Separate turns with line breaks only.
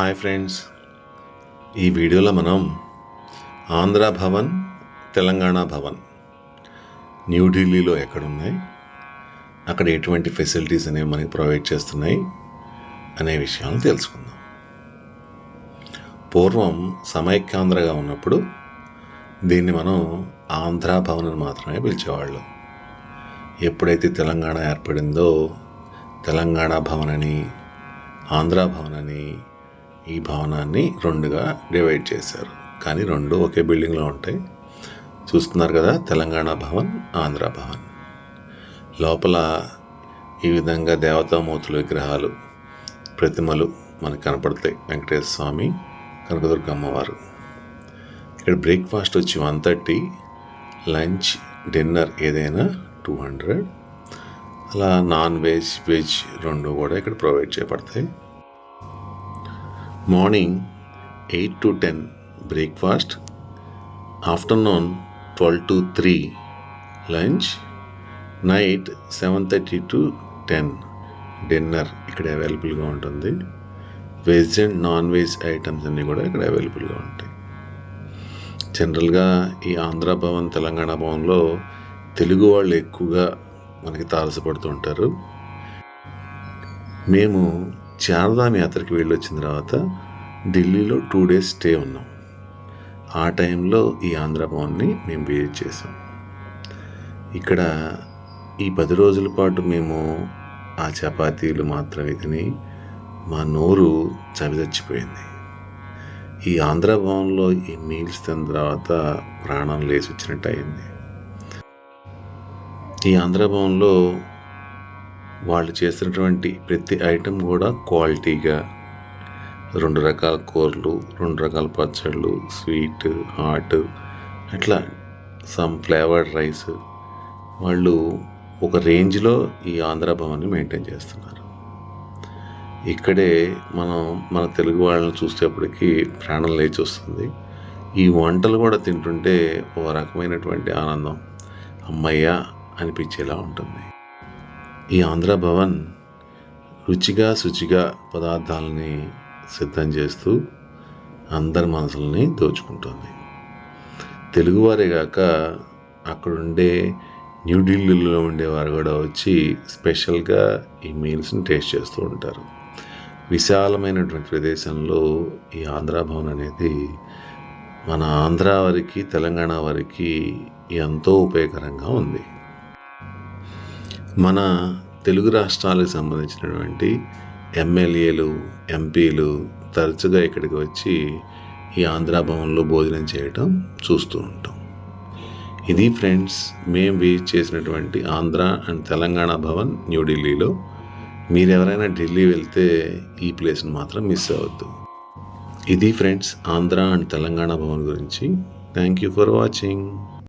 Hi friends. ఈ వీడియోలో మనం ఆంధ్ర భవన్ తెలంగాణ భవన్ న్యూఢిల్లీలో ఎక్కడున్నాయి అక్కడ ఎటువంటి ఫెసిలిటీస్ అనేవి మనకి ప్రొవైడ్ చేస్తున్నాయి అనే విషయాలను తెలుసుకుందాం. పూర్వం సమైక్యాంధ్రగా ఉన్నప్పుడు దీన్ని మనం ఆంధ్ర భవన్ అని మాత్రమే పిలిచేవాళ్ళు. ఎప్పుడైతే తెలంగాణ ఏర్పడిందో తెలంగాణ భవన్ అని ఆంధ్ర భవన్ అని ఈ భవనాన్ని రెండుగా డివైడ్ చేశారు. కానీ రెండు ఒకే బిల్డింగ్లో ఉంటాయి. చూస్తున్నారు కదా తెలంగాణ భవన్ ఆంధ్ర భవన్. లోపల ఈ విధంగా దేవతామూర్తుల విగ్రహాలు ప్రతిమలు మనకు కనపడతాయి. వెంకటేశ్వర స్వామి కనకదుర్గమ్మవారు. ఇక్కడ బ్రేక్ఫాస్ట్ వచ్చి వన్ థర్టీ లంచ్ డిన్నర్ ఏదైనా టూ హండ్రెడ్. అలా నాన్ వెజ్ వెజ్ రెండు కూడా ఇక్కడ ప్రొవైడ్ చేయబడతాయి. Morning eight to ten breakfast afternoon twelve to three lunch night seven thirty to ten dinner ఇక్కడ అవైలబుల్గా ఉంటుంది. Veg and non veg items అన్నీ కూడా ఇక్కడ అవైలబుల్గా ఉంటాయి. జనరల్గా ఈ ఆంధ్ర భవన్ తెలంగాణ భవన్లో తెలుగు వాళ్ళు ఎక్కువగా మనకి తారసపడుతూ ఉంటారు. మేము చార్ధామ్ యాత్రకి వెళ్ళి వచ్చిన తర్వాత ఢిల్లీలో టూ డేస్ స్టే ఉన్నాం. ఆ టైంలో ఈ ఆంధ్ర భవన్ని మేము విజిట్ చేసాం ఇక్కడ ఈ పది రోజుల పాటు మేము ఆ చపాతీలు మాత్రమే తిని మా నోరు చవిదచ్చిపోయింది ఈ ఆంధ్ర భవన్లో ఈ మీల్స్ తిన్న తర్వాత ప్రాణం లేచి వచ్చినట్టు అయింది. ఈ ఆంధ్ర భవన్లో వాళ్ళు చేసినటువంటి ప్రతి ఐటెం కూడా క్వాలిటీగా. రెండు రకాల కూరలు రెండు రకాల పచ్చళ్ళు స్వీట్ హాట్ అట్లా సమ్ ఫ్లేవర్డ్ రైస్. వాళ్ళు ఒక రేంజ్లో ఈ ఆంధ్ర భవన్ని మెయింటైన్ చేస్తున్నారు. ఇక్కడే మనం మన తెలుగు వాళ్ళని చూసేప్పటికీ ప్రాణం లేచి వస్తుంది. ఈ వంటలు కూడా తింటుంటే ఒక రకమైనటువంటి ఆనందం అమ్మయ్య అనిపించేలా ఉంటుంది. ఈ ఆంధ్ర భవన్ రుచిగా శుచిగా పదార్థాలని సిద్ధం చేస్తూ అందరి మనసుల్ని దోచుకుంటుంది. తెలుగువారే కాక అక్కడుండే న్యూఢిల్లీలో ఉండేవారు కూడా వచ్చి స్పెషల్గా ఈ మీల్స్ని టేస్ట్ చేస్తూ ఉంటారు. విశాలమైనటువంటి ప్రదేశంలో ఈ ఆంధ్ర భవన్ అనేది మన ఆంధ్ర వారికి తెలంగాణ వారికి ఎంతో ఉపయోగకరంగా ఉంది. మన తెలుగు రాష్ట్రాలకు సంబంధించినటువంటి ఎమ్మెల్యేలు ఎంపీలు తరచుగా ఇక్కడికి వచ్చి ఈ ఆంధ్ర భవన్లో భోజనం చేయటం చూస్తూ ఉంటాం. ఇది ఫ్రెండ్స్ మేము విజిట్ చేసినటువంటి ఆంధ్ర అండ్ తెలంగాణ భవన్ న్యూఢిల్లీలో మీరు ఎవరైనా ఢిల్లీ వెళ్తే ఈ ప్లేస్ని మాత్రం మిస్ అవ్వద్దు. ఇది ఫ్రెండ్స్ ఆంధ్ర అండ్ తెలంగాణ భవన్ గురించి. Thank you for watching.